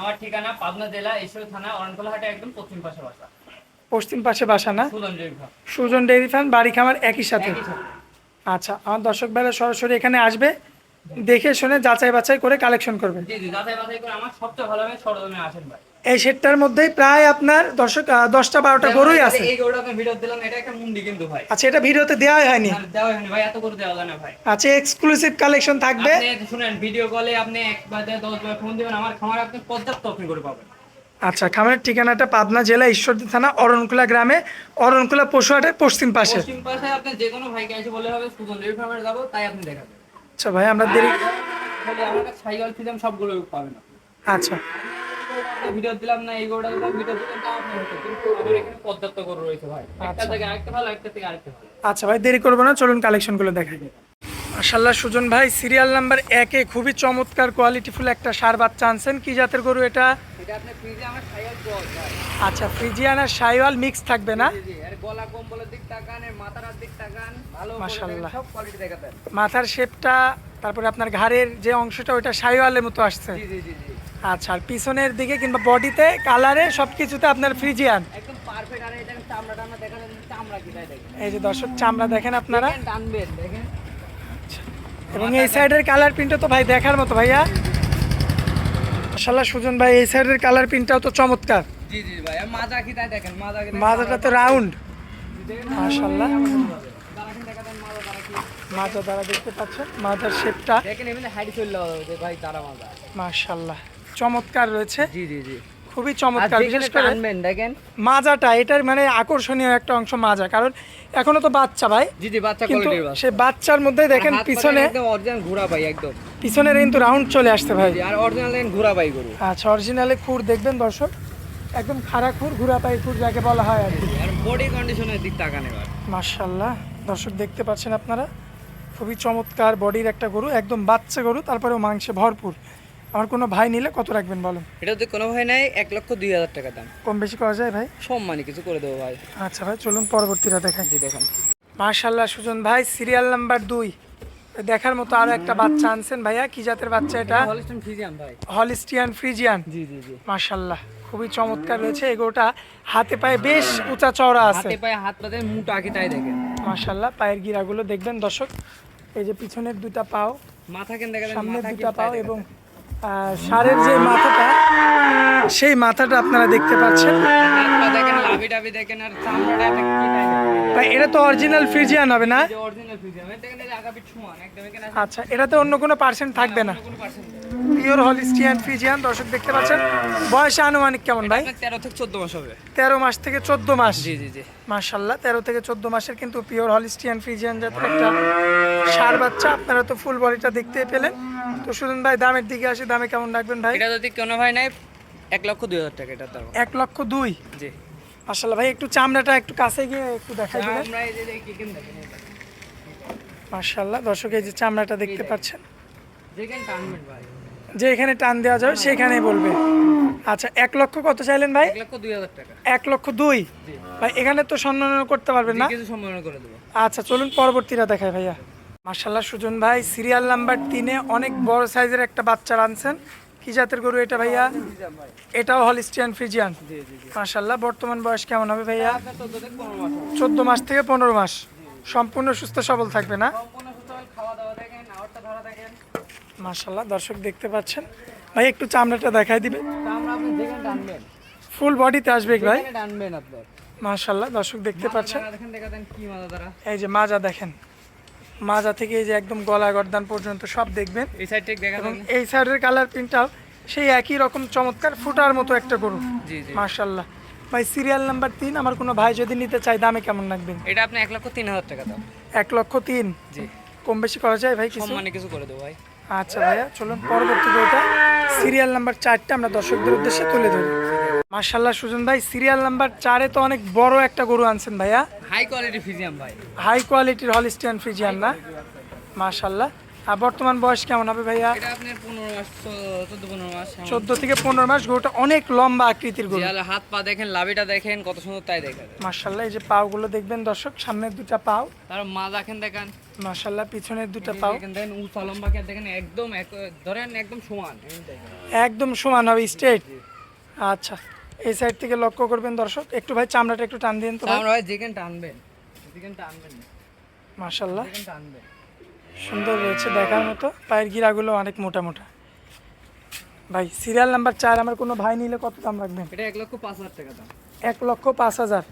আমার ঠিকানা পাবনা জেলা ঈশ্বর থানা অরণকলাহাটে একদম পশ্চিম পাশে বাসা। পশ্চিম পাশে বাসা না? Sujan dairy farm. বাড়ি খামার একই সাথে? আচ্ছা আমার দর্শক ভাইরা সরাসরি এখানে আসবে দেখে শুনে যাচাই বাছাই করে কালেকশন করবে। জি জি যাচাই বাছাই করে আমার সবচেয়ে ভালো হবে সরদমে আসেন ভাই। এই সেটটার মধ্যে প্রায় আপনার দর্শক দশটা বারোটা গরুই আছে। এই গরুটা আপনি ভিডিও দিলাম এটা একটা মুন্ডি কিন্তু ভাই। আচ্ছা এটা ভিডিওতে দেওয়াই হয়নি? আচ্ছা এক্সক্লুসিভ কালেকশন থাকবে। শুনেন ভিডিও কলে আপনি একবার দেয় দশ বার ফোন দিবেন আমার খামার আপনি পর্যাপ্ত আপনি করে পাবেন। আচ্ছা খামারের ঠিকানাটা পাবনা জেলা ঈশ্বরদী থানা অরণকুলা গ্রামে অরণকুলা পশুহাটের পশ্চিম পাশে। পশ্চিম পাশে আপনি যে কোনো ভাইকে এসে বলে হবে ফার্মে যাব তাই আপনি দেখাবেন আচ্ছা ভাই আমরা দেরি তাহলে আমার কাছে সাইকেল ফিজাম সবগুলো পাবেন আচ্ছা। ভিডিও দিলাম না এই দিলাম ভিডিও দিলাম আপনি কিন্তু এখানে পর্যাপ্ত গরু রয়েছে ভাই। একটা থেকে আরেকটা ভালো একটা থেকে আরেকটা ভালো। আচ্ছা ভাই দেরি করব না চলুন কালেকশনগুলো দেখাই। মাশাল্লাহ সুজন ভাই সিরিয়াল নাম্বার একে খুবই চমৎকার কোয়ালিটিফুল একটা সার বাচ্চা আনছেন। কি জাতের গরু এটা? আচ্ছা ফ্রিজিয়ান আর সাইওয়াল মিক্স থাকবে না? মাথার শেপটা তারপরে আপনার ঘাড়ের যে অংশটা ওটা সাইওয়ালের মতো আসছে। জি জি জি জি। আচ্ছা আর পিছনের দিকে কিংবা বডিতে কালারে সব কিছুতে আপনার ফ্রিজিয়ান? এই যে দর্শক চামড়া দেখেন আপনারা। দেখেন, এবং এই সাইডের কালার প্রিন্টটা তো ভাই দেখার মতো ভাইয়া। মাশাল্লাহ সুজন ভাই এই সাইডের কালার প্রিন্টটাও তো চমৎকার। জি জি ভাই আর মাজা কি তাই দেখেন মাজা কি মাথাটা তো রাউন্ড দেখাতেন মাজা দ্বারা দেখতে পাচ্ছেন মাজার শেপটা দেখেন চমৎকার রয়েছে। জি জি জি। খুবই চমৎকার বিশেষ করে টানবেন দেখেন। মাজাটা এটার মানে আকর্ষণীয় একটা অংশ মাজা কারণ এখনও তো বাচ্চা ভাই। জি জি বাচ্চা কিন্তু সে বাচ্চার মধ্যে দেখেন পিছনে একদম অরিজিনাল ঘোড়া ভাই একদম। পিছনের কিন্তু রাউন্ড চলে আসতে ভাই। আর অরিজিনাল ঘোড়া ভাই গরু। আচ্ছা অরিজিনালে খুর দেখবেন দর্শক। একদম খাড়া খুর ঘুরা পাই খুর যাকে বলা হয় আর বডি কন্ডিশনের দিক তাকান এবার। মার্শাল্লাহ দর্শক দেখতে পাচ্ছেন আপনারা? খুবই চমৎকার বডির একটা গরু একদম বাচ্চা গরু তারপরেও মাংসে ভরপুর। আমার কোনো ভাই নিলে কত রাখবেন বলেন? এটা তো কোনো ভাই নাই এক লক্ষ দুই হাজার টাকা দাম। কম বেশি করা যায় ভাই? সম্মানী কিছু করে দেবো ভাই। আচ্ছা ভাই চলুন পরবর্তীটা দেখাই। জি দেখেন। মার্শাল্লাহ সুজন ভাই সিরিয়াল নাম্বার দুই। দেখার মতো আরও একটা বাচ্চা আনছেন ভাইয়া কি জাতের বাচ্চা এটা? হলিস্টন ফিজিয়াম ভাই। Holstein Friesian. জি জি জি। মার্শাল্লাহ খুবই চমৎকার রয়েছে এগোটা হাতে পায়ে বেশ উঁচা চওড়া আছে। হাতে পায়ে হাত পাতে মুটা কি তাই দেখেন। মার্শাল্লাহ পায়ের গিরাগুলো দেখবেন দর্শক এই যে পিছনের দুটা পাও মাথা কেন দেখা সামনের দুটা পাও এবং ষাঁড়ের যে মাথাটা সেই মাথাটা আপনারা দেখতে পাচ্ছেন। দেখেন লাভি টাভি দেখেন আর চামড়াটা ভাই এটা তো অরিজিনাল ফ্রিজিয়ান হবে না? আচ্ছা এটাতে অন্য কোনো পার্সেন্ট থাকবে না। পিওর হলিস্টিয়ান ফ্রিজিয়ান দর্শক দেখতে পাচ্ছেন। বয়সে আনুমানিক কেমন ভাই? তেরো থেকে চোদ্দ মাস হবে। তেরো মাস থেকে চোদ্দ মাস। জি জি জি। মার্শাল্লাহ তেরো থেকে চোদ্দ মাসের কিন্তু পিওর হলিস্টিয়ান ফ্রিজিয়ান জাতের একটা সার বাচ্চা। আপনারা তো ফুল বডিটা দেখতে পেলেন। তো সুজন ভাই দামের দিকে আসি দামে কেমন রাখবেন ভাই? এটা যদি কোনো ভাই নাই এক লক্ষ দুই হাজার টাকা এটা এক লক্ষ দুই? জি। মার্শাল্লাহ ভাই একটু চামড়াটা একটু কাছে গিয়ে একটু দেখাই দিবেন। মার্শাল্লাহ দর্শক এই যে চামড়াটা দেখতে পাচ্ছেন। যেখানে যে এখানে টান দেওয়া যাবে সেখানেই বলবে। আচ্ছা এক লক্ষ কত চাইলেন ভাই? এক লক্ষ দুই ভাই এখানে তো সম্মান করতে পারবেন না? আচ্ছা চলুন পরবর্তীটা দেখায় ভাইয়া। মার্শাল্লাহ সুজন ভাই সিরিয়াল নাম্বার তিনে অনেক বড় সাইজের একটা বাচ্চা আনছেন। কি জাতের গরু এটা ভাইয়া? এটাও হলিস্টিয়ান ফ্রিজিয়ান মার্শাল্লাহ বর্তমান বয়স কেমন হবে ভাইয়া? চোদ্দ মাস থেকে পনেরো মাস। সম্পূর্ণ সুস্থ সবল থাকবে না? মার্শাল্লাহ দর্শক দেখতে পাচ্ছেন। ভাই একটু চামড়াটা দেখাই দিবে ফুল বডিতে আসবে ভাই? মার্শাল্লাহ দর্শক দেখতে পাচ্ছেন। এই যে মাজা দেখেন। মাজা থেকে এই যে একদম গলা গর্দান পর্যন্ত সব দেখবেন। এই সাইড থেকে দেখা এবং এই সাইডের কালার প্রিন্টটাও সেই একই রকম চমৎকার ফুটার মতো একটা গরু। জি জি। মার্শাল্লাহ ভাই সিরিয়াল নাম্বার তিন আমার কোনো ভাই যদি নিতে চাই দামে কেমন রাখবেন এটা আপনি এক লক্ষ তিন হাজার টাকা দাম। এক লক্ষ তিন? জি। কম বেশি করা যায় ভাই কিছু? সম্মানে কিছু করে দেবো ভাই। আচ্ছা ভাইয়া চলুন পরবর্তী গরুটা। সিরিয়াল নাম্বার চারটা আমরা দর্শকদের উদ্দেশ্যে তুলে ধরি। মার্শাল্লাহ সুজন ভাই সিরিয়াল নাম্বার চারে তো অনেক বড় একটা গরু আনছেন ভাইয়া। হাই কোয়ালিটি ফিজিয়াম ভাই। হাই কোয়ালিটির হলিস্টিয়ান ফ্রিজিয়ান না? মার্শাল্লাহ আর বর্তমান বয়স কেমন হবে ভাইয়া? চোদ্দ থেকে পনেরো মাস গরুটা অনেক লম্বা আকৃতির গরু। হাত পা দেখেন লাভিটা দেখেন কত সুন্দর তাই দেখেন মার্শাল্লাহ এই যে পাওগুলো দেখবেন দর্শক সামনের দুটা পাও। তার মা দেখেন দেখেন। মার্শাল্লাহ পিছনের দুটা পাও। দেখেন দেখেন উঁচা লম্বা কে দেখেন একদম এক- ধরেন একদম সমান। একদম সমান হবে স্ট্রেট আচ্ছা। এই সাইড থেকে লক্ষ্য করবেন দর্শক। একটু ভাই চামড়াটা একটু টান দিন তো আমরা ভাই যেখানে টানবেন যেখানে টানবেন। যেখানে টানবেন। সুন্দর রয়েছে দেখার মতো। পায়ের গিরাগুলো অনেক মোটা মোটা। ভাই সিরিয়াল নাম্বার চার আমার কোনো ভাই নিলে কত দাম রাখবেন? এটা এক লক্ষ পাঁচ হাজার টাকা দাম। এক লক্ষ পাঁচ হাজার?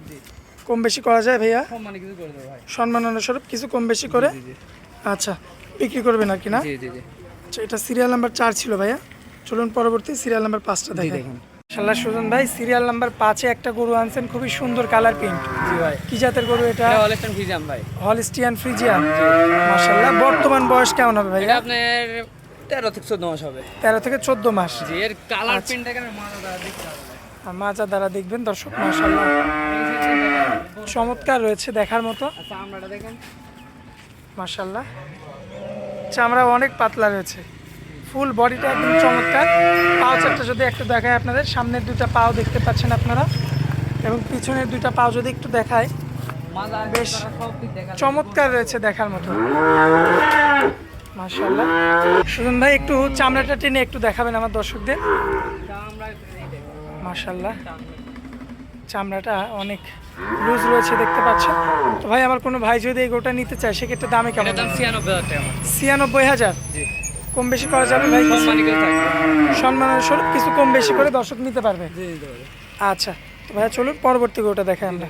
কম বেশি করা যায় ভাইয়া? সম্মানে কিছু করে দেবো ভাই। সম্মাননাস্বরূপ কিছু কম বেশি করে? আচ্ছা বিক্রি করবেন আর কি না? জি জি জি। আচ্ছা এটা সিরিয়াল নাম্বার চার ছিল ভাইয়া। চলুন পরবর্তী সিরিয়াল নাম্বার পাঁচটা দেখেন। শাল্লা সুজন ভাই সিরিয়াল নাম্বার পাঁচে একটা গরু আনছেন খুবই সুন্দর কালার প্রিন্ট জি ভাই। কি জাতের গরু এটা? হলেস্টন ফিজাম ভাই। হলিস্টিয়ান ফ্রিজিয়ান মাশাল্লাহ বর্তমান বয়স কেমন হবে এটা আপনার তেরো থেকে চোদ্দ মাস হবে। তেরো থেকে চোদ্দ মাস। জি এর কালার প্রিন্ট দেখেন মাথা দ্বারা দেখতে হবে আর মাজা দ্বারা দেখবেন দর্শক মাশাল্লাহ চমৎকার রয়েছে দেখার মতো। আচ্ছা আমরাটা দেখেন। মাশাল্লাহ চামড়া অনেক পাতলা রয়েছে। ফুল বডিটা একদম চমৎকার। পাও চারটা যদি একটু দেখায় আপনাদের সামনের দুটা পাও দেখতে পাচ্ছেন আপনারা। এবং পিছনের দুইটা পাও যদি একটু দেখায় বেশ চমৎকার রয়েছে দেখার মতো। মাশাল্লাহ সুজন ভাই একটু চামড়াটা টেনে একটু দেখাবেন আমার দর্শকদের। মাশাল্লাহ চামড়াটা অনেক লুজ রয়েছে দেখতে পাচ্ছেন। তো ভাই আমার কোনো ভাই যদি এই গোটা নিতে চায় সেক্ষেত্রে দামে কেমন? ছিয়ানব্বই হাজার ছিয়ানব্বই হাজার? কম বেশি করা যাবে ভাই? সম্মানের স্বরূপ কিছু কম বেশি করে দর্শক নিতে পারবে। আচ্ছা তো ভাইয়া চলুন পরবর্তী গরুটা দেখাই আমরা।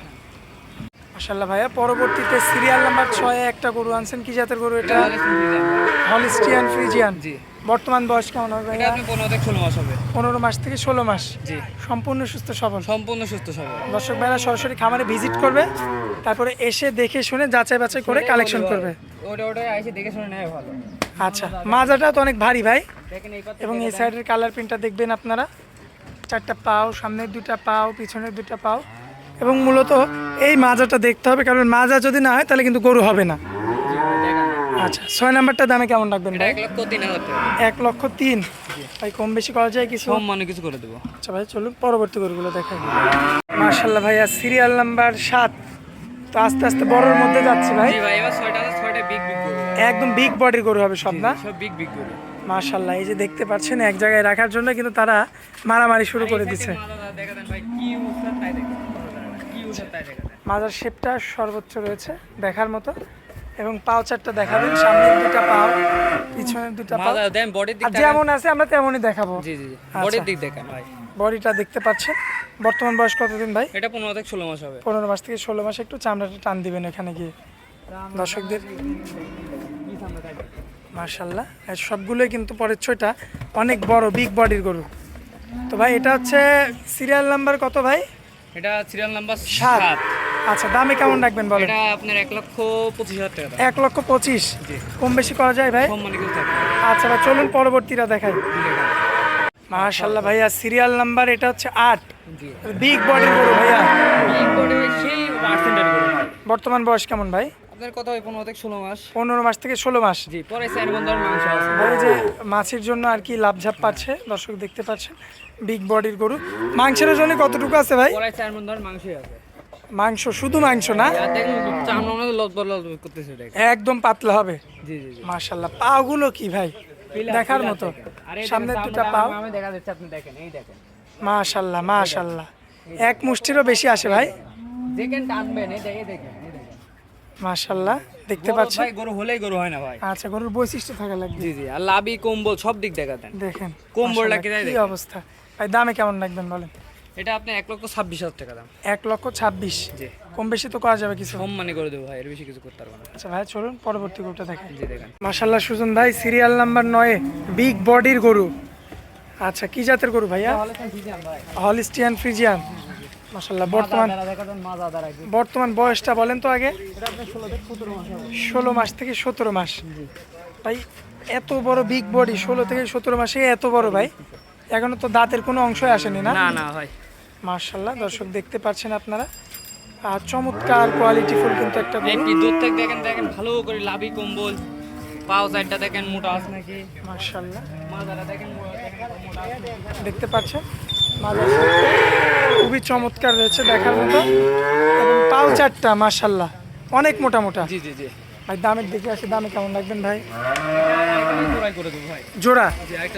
মাশাল্লাহ ভাইয়া পরবর্তীতে সিরিয়াল নাম্বার ছয়ে একটা গরু আনছেন। কি জাতের গরু এটা? হলিস্টিয়ান ফ্রিজিয়ান জি। বর্তমান বয়স কেমন হবে ভাইয়া? পনেরো থেকে ষোলো মাস হবে। পনেরো মাস থেকে ষোলো মাস। জি। সম্পূর্ণ সুস্থ সবল। সম্পূর্ণ সুস্থ সবল। দর্শক ভাইরা সরাসরি খামারে ভিজিট করবে তারপরে এসে দেখে শুনে যাচাই বাছাই করে কালেকশন করবে। ওটা ওটা এসে দেখে শুনে নেয় ভালো। আচ্ছা মাজাটা তো অনেক ভারী ভাই। এবং এই সাইডের কালার প্রিন্টটা দেখবেন আপনারা। চারটা পাও সামনের দুটা পাও পিছনের দুটা পাও। এবং মূলত এই মাজাটা দেখতে হবে কারণ মাজা যদি না হয় তাহলে কিন্তু গরু হবে না। আচ্ছা ছয় নাম্বারটা দামে কেমন রাখবেন ভাই? এক লক্ষ তিন ভাই কম বেশি করা যায় কিছু? সম্মানে কিছু করে দেবো। আচ্ছা ভাই চলুন পরবর্তী গরুগুলো দেখাই। মার্শাল্লাহ ভাইয়া সিরিয়াল নাম্বার সাত। তো আস্তে আস্তে বড়োর মধ্যে যাচ্ছি ভাই। ভাই এবার ছয়টা আছে ছয়টা বিগ বিগ গরু একদম বিগ বডির গরু হবে সব না? সব বিগ বিগ গরু। মার্শাল্লাহ এই যে দেখতে পাচ্ছেন এক জায়গায় রাখার জন্য কিন্তু তারা মারামারি শুরু করে দিচ্ছে মাজার শেপটা সর্বোচ্চ রয়েছে দেখার মতো। এবং পাও চারটা দেখাবেন সামনের দুটা পাও পিছনের দুটা পাও। দেন বডির দিক যেমন আছে আমরা তেমনই দেখাবো। জি জি জি আচ্ছা। বডির দিক দেখেন ভাই। বডিটা দেখতে পাচ্ছেন। বর্তমান বয়স কতদিন ভাই? এটা পনেরো থেকে ষোলো মাস হবে। পনেরো মাস থেকে ষোলো মাস একটু চামড়াটা টান দিবেন এখানে গিয়ে। দর্শকদের। মার্শাল্লাহ সবগুলোই কিন্তু পরের ছয়টা অনেক বড় বিগ বডির গরু। তো ভাই এটা হচ্ছে সিরিয়াল নাম্বার কত ভাই? এটা সিরিয়াল নাম্বার সাত। আচ্ছা দামে কেমন রাখবেন বলেন? এটা আপনার এক লক্ষ পঁচিশ হাজার টাকা এক লক্ষ পঁচিশ? কম বেশি করা যায় ভাই? আচ্ছা ভাই চলুন পরবর্তীটা দেখাই। মার্শাল্লাহ ভাইয়া সিরিয়াল নাম্বার এটা হচ্ছে আট। বিগ বডির গরু ভাইয়া। বর্তমান বয়স কেমন ভাই? আপনার কথা হয় পনেরো থেকে ষোলো মাস। পনেরো মাস থেকে ষোলো মাস। জি পরে চার বন্ধর মাংস আছে। ভাই যে মাছের জন্য আর কি লাভঝাপ পাচ্ছে দর্শক দেখতে পাচ্ছেন বিগ বডির গরু। মাংসের জন্য কতটুকু আছে ভাই? পরে চার বন্ধর মাংসই আছে। মাংস শুধু মাংস না? একদম পাতলা হবে। মার্শাল্লাহ পাগুলো কি ভাই? দেখার মতো। সামনে দুটা পাও। দেখা যাচ্ছে আপনি দেখেন এই দেখেন। মাশাল্লাহ মাশাল্লাহ এক মুষ্টিরও বেশি আসে ভাই। দেখেন টানবেন এই দেখে দেখেন। মাশাল্লাহ দেখতে পাচ্ছেন? ভাই গরু হলেই গরু হয় না ভাই। আচ্ছা গরুর বৈশিষ্ট্য থাকা লাগবে। জি জি আর লাভি কম্বল সব দিক দেখা দেন দেখেন কম্বলটা কি দেখেন? অবস্থা? ভাই দামে কেমন রাখবেন বলেন? এটা আপনি এক লক্ষ ছাব্বিশ হাজার টাকা দাম। এক লক্ষ ছাব্বিশ। জি। কম বেশি তো করা যাবে কিছু? সম্মানী করে দেবো ভাই এর বেশি কিছু করতে পারব না। আচ্ছা ভাই চলুন পরবর্তী গরুটা দেখেন। জি দেখেন। মাশাল্লাহ সুজন ভাই সিরিয়াল নাম্বার নয়ে বিগ বডির গরু। আচ্ছা কি জাতের গরু ভাইয়া? Holstein Friesian. মাশাল্লাহ বর্তমান বর্তমান বয়সটা বলেন তো আগে। ষোলো মাস হবে। ষোলো মাস থেকে সতেরো মাস। ভাই এত বড় বিগ বডি ষোলো থেকে সতেরো মাসে এত বড় ভাই। এখনও তো দাঁতের কোনো অংশই আসেনি না? না ভাই। মার্শাল্লাহ দর্শক দেখতে পাচ্ছেন আপনারা। আর চমৎকার কোয়ালিটি ফুল কিন্তু একটা দূর থেকে দেখেন দেখেন ভালো করে লাভি কম্বল। পাও সাইডটা দেখেন মোটা আছে নাকি। দেখেন। দেখতে পাচ্ছেন? খুবই চমৎকার রয়েছে দেখার মতো। এবং পাও চারটা মাশাল্লাহ অনেক মোটা মোটা। জি জি জি। ভাই দামের দিকে আসে দামে কেমন রাখবেন ভাই? জোড়া?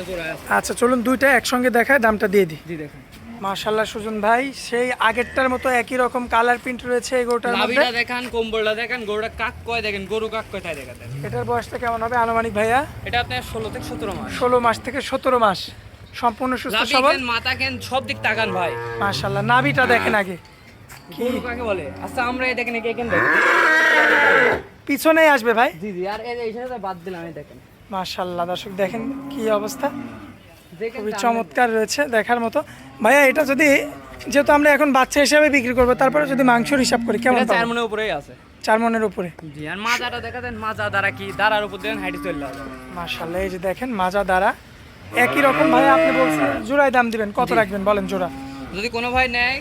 জোড়া আচ্ছা চলুন দুইটা একসঙ্গে দেখায় দামটা দিয়ে দিই। মাশাল্লাহ সুজন ভাই সেই আগেরটার মতো একই রকম কালার প্রিন্ট রয়েছে এই গরুটার মধ্যে। দেখেন কম্বলটা দেখেন গরুটা কাক কয় দেখেন গরু কাক কয় তাই দেখাতেন এটার বয়সটা কেমন হবে আনুমানিক ভাইয়া? এটা আপনার ষোলো থেকে সতেরো মাস। ষোলো মাস থেকে সতেরো মাস। সম্পূর্ণ সুস্থ সবল? মাথা কেন সব দিক তাকান ভাই। নাভিটা দেখেন আগে। কি কাকে বলে? আচ্ছা আমরা এই দেখেন একে দেখেন। পিছনেই আসবে ভাই। জি জি আর এই সাথে বাদ দিলাম এই দেখেন। দর্শক দেখেন কি অবস্থা। খুবই চমৎকার রয়েছে দেখার মতো। ভাইয়া এটা যদি যেহেতু আমরা এখন বাচ্চা হিসাবে বিক্রি করব তারপরে যদি মাংসর হিসাব করি কেমন চার মনের উপরেই আছে। চার মনের উপরে। জি আর মাজাটা দেখা দেন মাজা দ্বারা কি দ্বারার উপর দেন হাইটে চলে যাবে। মাশাল্লাহ এই যে দেখেন মাজা দ্বারা একই রকম ভাই আপনি বলছেন জোড়ায় দাম দিবেন কত রাখবেন বলেন জোড়া? যদি কোনো ভাই নেয়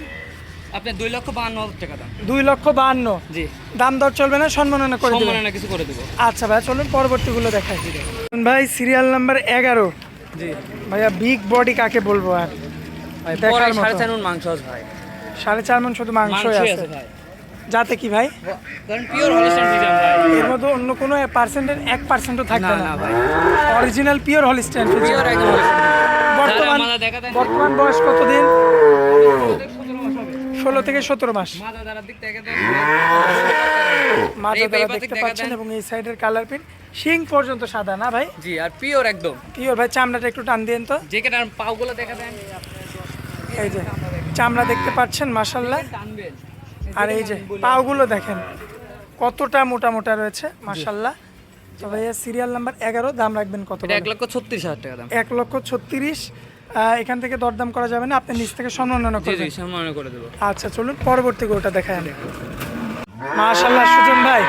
আপনি দুই লক্ষ বাহান্ন হাজার টাকা দাম। দুই লক্ষ বাহান্ন? জি। দাম দর চলবে না সম্মাননা করে সম্মাননা কিছু করে দেবো। আচ্ছা ভাই চলুন পরবর্তীগুলো দেখাই। ভাই সিরিয়াল নাম্বার এগারো। জি। ভাইয়া বিগ বডি কাকে বলব আর। সাড়ে চার মণ মাংস আছে ভাই। সাড়ে চার মন শুধু মাংসই আছে ভাই। যাতে কি ভাই? কারণ পিওর হলিস্টাইন ফ্রিজিয়ান ভাই। এর মধ্যে অন্য কোনো পার্সেন্টের এক পার্সেন্টও থাকবে না ভাই। অরিজিনাল পিওর হলিস্টেন পিওর বর্তমান বর্তমান বয়স কতদিন? ষোলো থেকে সতেরো মাস। দ্বারা পাইপাতে দেখতে পাচ্ছেন এবং এই সাইডের কালার প্রিন্ট শিং পর্যন্ত সাদা না ভাই? জি আর পিওর একদম। পিওর ভাই চামড়াটা একটু টান দিন তো। যেখানে আর পাগুলো দেখা দেন। এই যে চামড়া দেখতে পাচ্ছেন মাসাল্লাহ টানবেন। আর এই যে পাওগুলো দেখেন কতটা মোটা মোটা রয়েছে মাসাল্লাহ তো ভাইয়া সিরিয়াল নাম্বার এগারো দাম রাখবেন কত এক লক্ষ ছত্রিশ হাজার টাকা দাম। এক লক্ষ ছত্রিশ এখান থেকে দরদাম করা যাবে না আপনি নিচ থেকে সম্মাননা করবেন। জি করে দেবো। আচ্ছা চলুন পরবর্তী গরুটা দেখায় মাশাল্লাহ সুজন ভাই।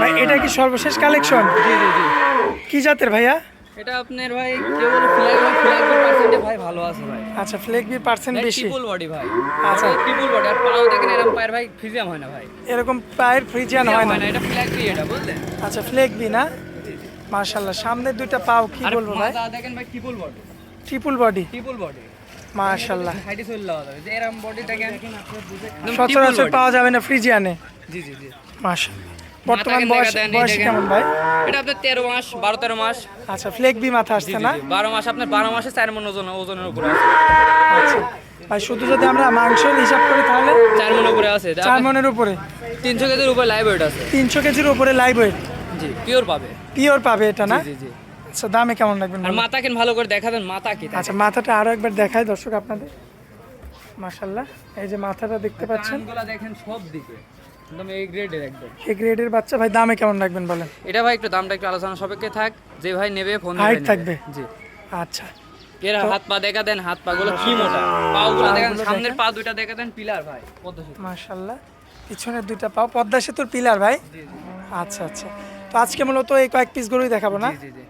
ভাই এটা কি সর্বশেষ কালেকশন জি জি জি। কি জাতের ভাইয়া? এটা আপনার ভাই কেউ বলে ফ্ল্যাগ ফ্ল্যাগ পার্সেন্টে ভাই ভালো আছে ভাই। আচ্ছা ফ্লেক বি পার্সেন্ট বেশি। ট্রিপল বডি ভাই। আচ্ছা। ট্রিপল বডি আর পাও দেখেন এরকম পায়ের ভাই ফিজিয়াম হয় না ভাই। এরকম পায়ের ফ্রিজিয়ান হয় না। এটা ফ্ল্যাগ বি এটা বুঝলেন? আচ্ছা ফ্লেক বি না? মাশাল্লাহ সামনের দুইটা পাও কি বলব ভাই? মাথা দেখেন ভাই triple body triple body triple body যাওয়া যে এরকম সচরাচর পাওয়া যাবে না ফ্রিজিয়ানে। জি জি জি। মাশাল্লাহ বর্তমান বয়স বয়স কেমন ভাই? এটা আপনার তেরো মাস। বারো তেরো মাস। আচ্ছা ফ্লেক বি মাথা আসছে না? বারো মাস আপনার বারো মাসে চার মন ওজন ওজনের উপরে আচ্ছা। ভাই শুধু যদি আমরা মাংসের হিসাব করি তাহলে? চার মন উপরে আছে। চার মনের উপরে। তিনশো কেজির উপরে লাইভ ওয়েট আছে। তিনশো কেজির উপরে লাইভ ওয়েট জি পিওর পাবে। পিওর পাবে এটা না? জি জি আচ্ছা দামে কেমন রাখবেন আর? মাথা কেন ভালো করে দেখা দেন মাথা কি? আচ্ছা মাথাটা আরও একবার দেখায় দর্শক আপনাদের। মাশাল্লাহ এই যে মাথাটা দেখতে পাচ্ছেন? দেখেন সব দিকে। একদম এই গ্রেডের একদম। এই গ্রেডের বাচ্চা ভাই দামে কেমন রাখবেন বলেন? এটা ভাই একটু দামটা একটু আলোচনা সাপেক্ষে থাক। যে ভাই নেবে ফোন Height থাকবে। জি। আচ্ছা। এর হাত পা দেখা দেন হাত পা গুলো কি মোটা? পাগুলো দেখেন সামনের পা দুইটা দেখা দেন পিলার ভাই পদ্ম সেতু। পিছনের দুইটা পাও পদ্মা সেতুর পিলার ভাই? আচ্ছা আচ্ছা। তো আজকে মূলত এই কয়েক পিস গরুই দেখাবো না? জি জি।